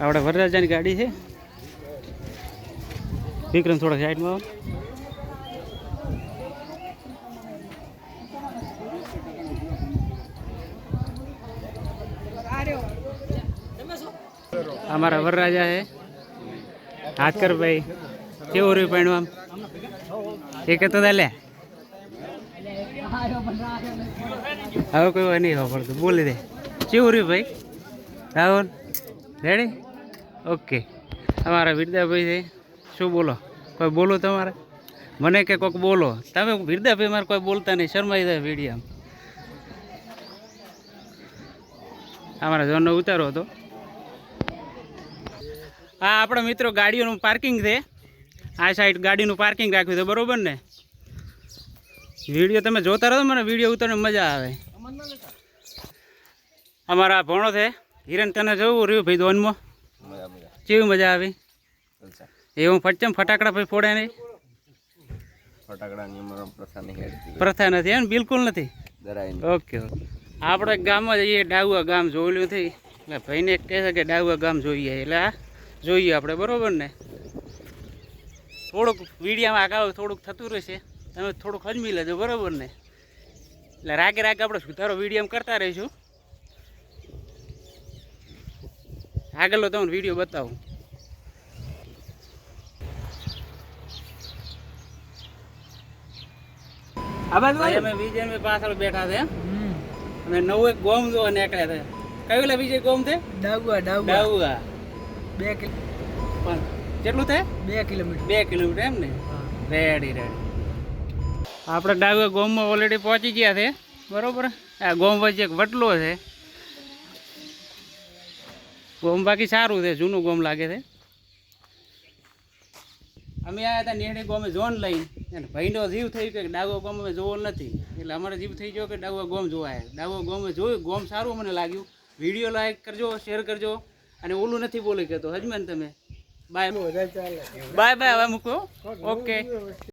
આપણે વરરાજાની ગાડી છે. વિક્રમ થોડા સાઈડમાં આવો. અમારા વરરાજા છે. હાથ કર ભાઈ કેવું રહ્યું પહેણું આમ? એ કહેતો હતા, લે. હવે કોઈ નહીં ખબર પડતું. બોલી દે. કેવું ભાઈ? રાહુલ રેડી ઓકે અમારા વિરદાભાઈ છે. શું બોલો? કોઈ બોલો તમારે? મને કે કોઈક બોલો. તમે વિરદાભાઈ મારે કોઈ બોલતા નહીં. શરમાઈ જાય વીડિયો અમારા જોનનો ઉતારો હતો. હા આપણા મિત્રો ગાડીઓનું પાર્કિંગ છે. આ સાઈડ ગાડીનું પાર્કિંગ રાખ્યું છે. બરોબર ને? વીડિયો તમે જોતા રહો મને વીડિયો ઉતારવાની મજા આવે. અમારા ભણો છે. હિરણ તને જોવું રહ્યું ભાઈ દોનમાં? કેવી મજા આવી? એવું ફટચમ ફટાકડા ભાઈ ફોડે નહીં. પ્રથા નથી એમ? બિલકુલ નથી? Okay okay. આપણે ગામમાં જઈએ ડાઉઆ ગામ જોયેલું થઈ એટલે ભાઈને એક કહે છે કે ડાઉઆ ગામ જોઈએ એટલે આ જોઈએ આપણે બરાબર ને? થોડુંક વીડિયામાં આગળ થોડુંક થતું રહેશે. તમે થોડુંક હજમી લેજો બરાબર ને? એટલે રાગે રાગે આપણે સુધારો વીડિયો કરતા રહીશું. આગળનો તમને વીડિયો બતાવું. અમે વિજય પાછળ બેઠા છે. અને નવું એક ગોમ જોવા નીકળ્યા છે. કયું લે વિજય ગોમ છે? ડાગુઆ ડાઉવા બે પણ કેટલું થાય બે કિલોમીટર. બે કિલોમીટર એમ ને? રેડી રેડી આપણે ડાઉવા ગોમમાં ઓલરેડી પહોંચી ગયા છે. બરોબર? આ ગોમ વચ્ચે એક વટલો છે. ગોમ બાકી સારું છે જૂનું ગોમ લાગે છે. અમે આવ્યા હતા નેહડી ગોમે જોન લઈને અને ભાઈનો જીવ થઈ ગયો કે ડાગો ગોમ અમે જોવો નથી. એટલે અમારો જીવ થઈ ગયો કે ડાગો ગોમ જોવાય. ડાગો ગોમે જોયું ગોમ સારું મને લાગ્યું. વીડિયો લાઈક કરજો શેર કરજો અને ઓલું નથી બોલી કહેતો. હજમેન તમે. બાય બાય બાય હવે મૂકો. ઓકે